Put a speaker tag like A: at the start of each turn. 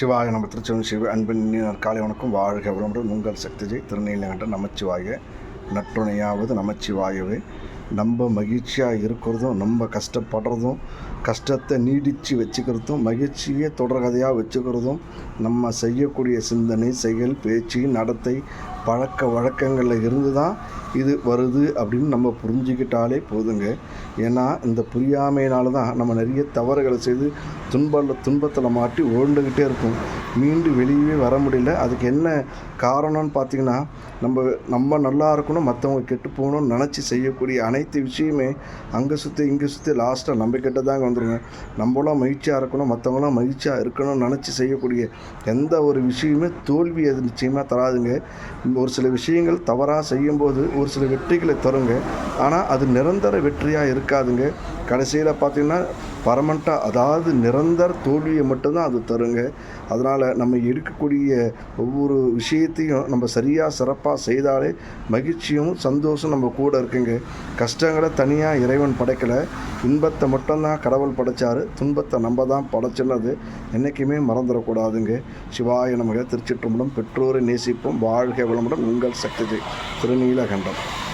A: சிவாய நம்ம திருச்செவன் சிவ அன்பின் காலை வணக்கம். வாழ்க வளமுடன். உங்கள் சக்திஜை திருநீலகண்ட நமச்சிவாய. நட்டுணையாவது நமச்சிவாயவே. நம்ம மகிழ்ச்சியாக இருக்கிறதும் நம்ம கஷ்டப்படுறதும் கஷ்டத்தை நீடித்து வச்சுக்கிறதும் மகிழ்ச்சியை தொடர்கதையாக வச்சுக்கிறதும் நம்ம செய்யக்கூடிய சிந்தனை செயல் பேச்சு நடத்தை பழக்க வழக்கங்களில் இருந்து தான் இது வருது அப்படின்னு நம்ம புரிஞ்சுக்கிட்டாலே போதுங்க. ஏன்னா இந்த புரியாமையினால தான் நம்ம நிறைய தவறுகளை செய்து துன்பல துன்பத்தில் மாட்டி ஓண்டுக்கிட்டே இருக்கும். மீண்டு வெளியே வர முடியல. அதுக்கு என்ன காரணம்னு பார்த்திங்கன்னா நம்ம நம்ம நல்லா இருக்கணும் மற்றவங்க கெட்டு போகணும்னு நினச்சி செய்யக்கூடிய அனை அனைத்து விஷயமே அங்கே சுற்றி இங்கே சுற்றி லாஸ்ட்டாக நம்பிக்கிட்ட தாங்க வந்துருங்க. நம்மளாம் மகிழ்ச்சியாக இருக்கணும் மற்றவங்களாம் மகிழ்ச்சியாக இருக்கணும்னு நினச்சி செய்யக்கூடிய எந்த ஒரு விஷயமே தோல்வி அது நிச்சயமாக தராதுங்க. ஒரு சில விஷயங்கள் தவறாக செய்யும்போது ஒரு சில வெற்றிகளை தருங்க. ஆனால் அது நிரந்தர வெற்றியாக இருக்காதுங்க. கடைசியில் பார்த்தீங்கன்னா பர்மனண்ட்டாக அதாவது நிரந்தர தோல்வியை மட்டும்தான் அது தருங்க. அதனால் நம்ம எடுக்கக்கூடிய ஒவ்வொரு விஷயத்தையும் நம்ம சரியாக சிறப்பாக செய்தாலே மகிழ்ச்சியும் சந்தோஷம் நம்ம கூட இருக்குங்க. கஷ்டங்களை தனியாக இறைவன் படைக்கலை. இன்பத்தை மட்டும்தான் கடவுள் படைச்சாரு. துன்பத்தை நம்ம தான் படைச்சினது. என்றைக்குமே மறந்துடக்கூடாதுங்க. சிவாய நமக. திருச்சிற்றம்பலம் பெற்றோரை நேசிப்போம். வாழ்க வளமுடன் உங்கள் சக்தி திருநீலகண்டம்.